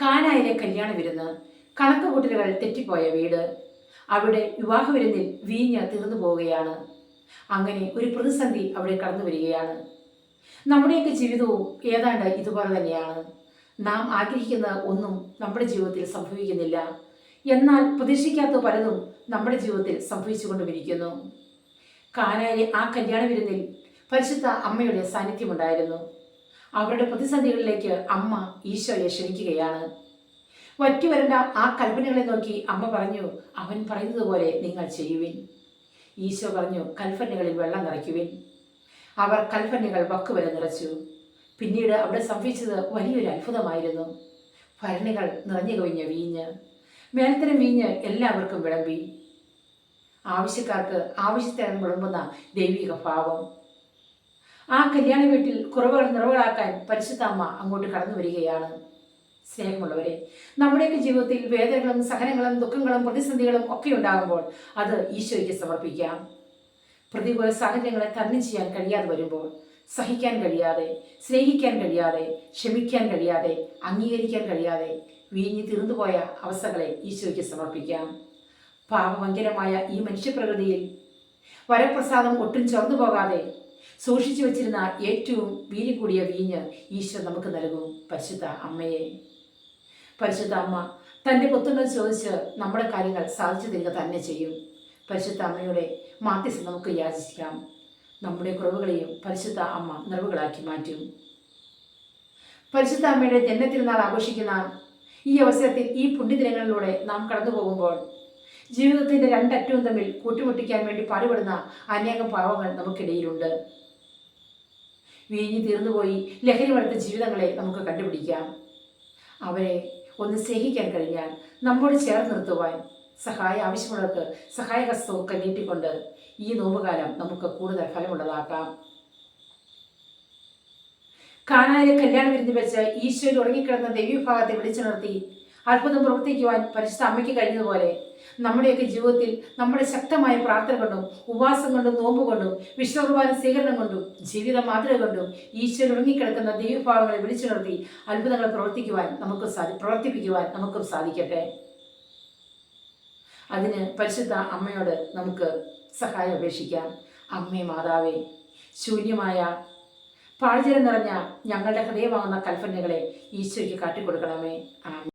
കാനായിലെ കല്യാണ വിരുന്ന് കണക്കുകൂട്ടലുകൾ തെറ്റിപ്പോയ വീട്. അവിടെ വിവാഹ വിരുന്നിൽ വീഞ്ഞ് തീർന്നു പോവുകയാണ്. അങ്ങനെ ഒരു പ്രതിസന്ധി അവിടെ കടന്നു വരികയാണ്. നമ്മുടെയൊക്കെ ജീവിതവും ഏതാണ്ട് ഇതുപോലെ തന്നെയാണ്. നാം ആഗ്രഹിക്കുന്ന ഒന്നും നമ്മുടെ ജീവിതത്തിൽ സംഭവിക്കുന്നില്ല. എന്നാൽ പ്രതീക്ഷിക്കാത്ത പലതും നമ്മുടെ ജീവിതത്തിൽ സംഭവിച്ചുകൊണ്ടുമിരിക്കുന്നു. കാനായിലെ ആ കല്യാണ വിരുന്നിൽ പരിശുദ്ധ അമ്മയുടെ സാന്നിധ്യമുണ്ടായിരുന്നു. അവരുടെ പ്രതിസന്ധികളിലേക്ക് അമ്മ ഈശോയെ ക്ഷണിക്കുകയാണ്. വറ്റുവരേണ്ട ആ കൽപ്പനകളെ നോക്കി അമ്മ പറഞ്ഞു അവൻ പറയുന്നത് പോലെ നിങ്ങൾ ചെയ്യുവിൻ. ഈശോ പറഞ്ഞു കൽപ്പനകളിൽ വെള്ളം നിറയ്ക്കുവിൻ. അവർ കൽപ്പനകൾ വക്കുവരെ നിറച്ചു. പിന്നീട് അവിടെ സംഭവിച്ചത് വലിയൊരു അത്ഭുതമായിരുന്നു. ഭരണികൾ നിറഞ്ഞു കവിഞ്ഞ വീഞ്ഞ് മേൽത്തരം വീഞ്ഞ് എല്ലാവർക്കും വിളമ്പി. ആവശ്യക്കാർക്ക് ആവശ്യത്തിന് വിളമ്പുന്ന ദൈവിക ഭാവം. ആ കല്യാണ വീട്ടിൽ കുറവുകൾ നിറവുകളാക്കാൻ പരിശുദ്ധ അമ്മ അങ്ങോട്ട് കടന്നു വരികയാണ്. സ്നേഹമുള്ളവരെ നമ്മുടെയൊക്കെ ജീവിതത്തിൽ വേദനകളും സഹനങ്ങളും ദുഃഖങ്ങളും പ്രതിസന്ധികളും ഒക്കെ ഉണ്ടാകുമ്പോൾ അത് ഈശോയ്ക്ക് സമർപ്പിക്കാം. പ്രതികൂല സാഹചര്യങ്ങളെ തരണം ചെയ്യാൻ കഴിയാതെ വരുമ്പോൾ സഹിക്കാൻ കഴിയാതെ സ്നേഹിക്കാൻ കഴിയാതെ ക്ഷമിക്കാൻ കഴിയാതെ അംഗീകരിക്കാൻ കഴിയാതെ വീഞ്ഞി തീർന്നുപോയ അവസ്ഥകളെ ഈശോയ്ക്ക് സമർപ്പിക്കാം. പാപഭങ്കരമായ ഈ മനുഷ്യപ്രകൃതിയിൽ വരപ്രസാദം ഒട്ടും ചോർന്നു പോകാതെ സൂക്ഷിച്ചു വച്ചിരുന്ന ഏറ്റവും വീരി കൂടിയ വീഞ്ഞ് ഈശോ നമുക്ക് നൽകും. പരിശുദ്ധ അമ്മയെ. പരിശുദ്ധ അമ്മ തന്റെ പുത്രനോട് ചോദിച്ച് നമ്മുടെ കാര്യങ്ങൾ സാധിച്ചു തരിക തന്നെ ചെയ്യും. പരിശുദ്ധ അമ്മയുടെ മാധ്യസ്ഥ നമുക്ക് യാചിക്കാം. നമ്മുടെ കുറവുകളെയും പരിശുദ്ധ അമ്മ നിറവുകളാക്കി മാറ്റും. പരിശുദ്ധ അമ്മയുടെ ജന്മത്തിരുന്നാൾ ആഘോഷിക്കുന്ന ഈ അവസരത്തിൽ ഈ പുണ്യദിനങ്ങളിലൂടെ നാം കടന്നു പോകുമ്പോൾ ജീവിതത്തിന്റെ രണ്ടറ്റവും തമ്മിൽ കൂട്ടിമുട്ടിക്കാൻ വേണ്ടി പാടുപെടുന്ന അനേകം പാവങ്ങൾ നമുക്കിടയിലുണ്ട്. വീഞ്ഞു തീർന്നുപോയി ലഹരി ജീവിതങ്ങളെ നമുക്ക് കണ്ടുപിടിക്കാം. അവരെ ഒന്ന് സ്നേഹിക്കാൻ കഴിഞ്ഞാൽ നമ്മോട് ചേർന്ന് നിർത്തുവാൻ സഹായ ആവശ്യമുള്ളവർക്ക് സഹായഹസ്തമൊക്കെ നീട്ടിക്കൊണ്ട് ഈ നോമ്പുകാലം നമുക്ക് കൂടുതൽ ഫലമുള്ളതാക്കാം. കാണാതെ കല്യാണം വിരുന്ന് വെച്ച് ഈശോയിൽ ഉറങ്ങിക്കിടന്ന ദേവീഭാഗത്തെ വിളിച്ചുണർത്തി അത്ഭുതം പ്രവർത്തിക്കുവാൻ പരിശുദ്ധ അമ്മയ്ക്ക് കഴിഞ്ഞതുപോലെ നമ്മുടെയൊക്കെ ജീവിതത്തിൽ നമ്മുടെ ശക്തമായ പ്രാർത്ഥന കൊണ്ടും ഉപവാസം കൊണ്ടും നോമ്പ് കൊണ്ടും വിശ്വകുർബാന സ്വീകരണം കൊണ്ടും ജീവിത മാതൃക കൊണ്ടും ഈശ്വരൻ ഉറങ്ങിക്കിടക്കുന്ന ദൈവഭാവങ്ങളെ വിളിച്ചു നിർത്തി അത്ഭുതങ്ങൾ പ്രവർത്തിക്കുവാൻ നമുക്ക് സാധി പ്രവർത്തിപ്പിക്കുവാൻ നമുക്കും സാധിക്കട്ടെ. അതിന് പരിശുദ്ധ അമ്മയോട് നമുക്ക് സഹായം അപേക്ഷിക്കാം. അമ്മേ മാതാവേ ശൂന്യമായ പാഴ്ചരം നിറഞ്ഞ ഞങ്ങളുടെ ഹൃദയമാകുന്ന കൽപ്പനകളെ ഈശോയ്ക്ക് കാട്ടിക്കൊടുക്കണമേ. ആമേൻ.